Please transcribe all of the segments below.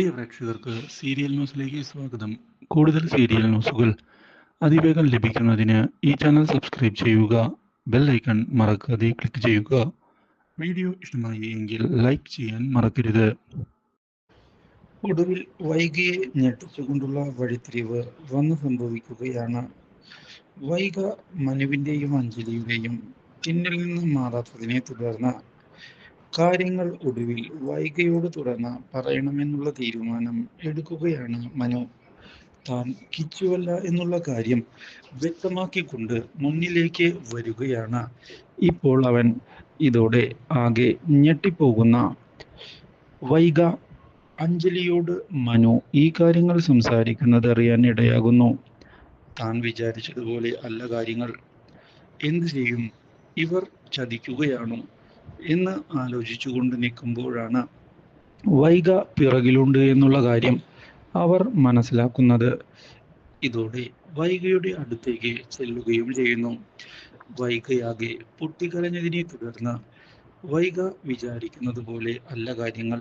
പ്രിയ പ്രേക്ഷകർക്ക് സീരിയൽ ന്യൂസിലേക്ക് സ്വാഗതം. കൂടുതൽ സീരിയൽ ന്യൂസുകൾ അതിവേഗം ലഭിക്കുന്നതിന് ഈ ചാനൽ സബ്സ്ക്രൈബ് ചെയ്യുക ബെൽ ഐക്കൺ മറക്കാതെ ക്ലിക്ക് ചെയ്യുക. വീഡിയോ ഇഷ്ടമായി എങ്കിൽ ലൈക്ക് ചെയ്യാൻ മറക്കരുത്. ഒടുവിൽ വൈകിയെ ഞെട്ടിച്ചുകൊണ്ടുള്ള വഴിത്തിരിവ് വന്നു സംഭവിക്കുകയാണ്. വൈഗ മനുവിന്റെയും അഞ്ജലിയുടെയും പിന്നിൽ നിന്നും മാറാത്തതിനെ തുടർന്ന് കാര്യങ്ങൾ ഒടുവിൽ വൈകയോട് തുറന്ന് പറയണമെന്നുള്ള തീരുമാനം എടുക്കുകയാണ് മനു. താൻ കിച്ചുവല്ല എന്നുള്ള കാര്യം വ്യക്തമാക്കിക്കൊണ്ട് മുന്നിലേക്ക് വരികയാണ്. ഇപ്പോൾ അവൻ ഇതോടെ ആകെ ഞെട്ടിപ്പോകുന്ന വൈക അഞ്ജലിയോട് മനു ഈ കാര്യങ്ങൾ സംസാരിക്കുന്നത് അറിയാൻ ഇടയാകുന്നു. താൻ വിചാരിച്ചതുപോലെ അല്ല കാര്യങ്ങൾ. എന്തു ചെയ്യും? ഇവർ ചതിക്കുകയാണോ. എന്ന് ആലോചിച്ചുകൊണ്ട് നിൽക്കുമ്പോഴാണ് വൈഗ പിറകിലുണ്ട് എന്നുള്ള കാര്യം അവർ മനസ്സിലാക്കുന്നത്. ഇതോടെ വൈഗയുടെ അടുത്തേക്ക് ചെല്ലുകയും ചെയ്യുന്നു. വൈകയാകെ പൊട്ടിക്കരഞ്ഞതിനെ തുടർന്ന് വൈഗ വിചാരിക്കുന്നത് പോലെ അല്ല കാര്യങ്ങൾ.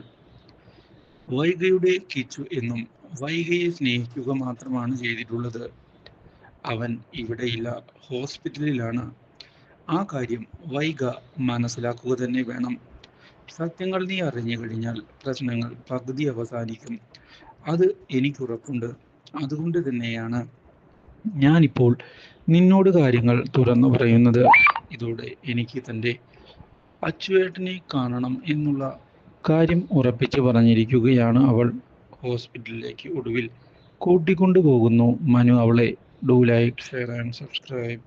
വൈഗയുടെ കിച്ചു എന്നും വൈഗയെ സ്നേഹിക്കുക മാത്രമാണ് ചെയ്തിട്ടുള്ളത്. അവൻ ഇവിടെയില്ല. ഹോസ്പിറ്റലിലാണ് ആ കാര്യം വൈക മനസ്സിലാക്കുക തന്നെ വേണം. സത്യങ്ങൾ നീ അറിഞ്ഞു കഴിഞ്ഞാൽ പ്രശ്നങ്ങൾ പകുതി അവസാനിക്കും. അത് എനിക്കുറപ്പുണ്ട്. അതുകൊണ്ട് തന്നെയാണ് ഞാനിപ്പോൾ നിന്നോട് കാര്യങ്ങൾ തുറന്നു പറയുന്നത്. ഇതോടെ എനിക്ക് തന്റെ അച്ചുവേട്ടനെ കാണണം എന്നുള്ള കാര്യം ഉറപ്പിച്ച് പറഞ്ഞിരിക്കുകയാണ് അവൾ. ഹോസ്പിറ്റലിലേക്ക് ഒടുവിൽ കൂട്ടിക്കൊണ്ടു പോകുന്നു മനു അവളെ do like share and subscribe.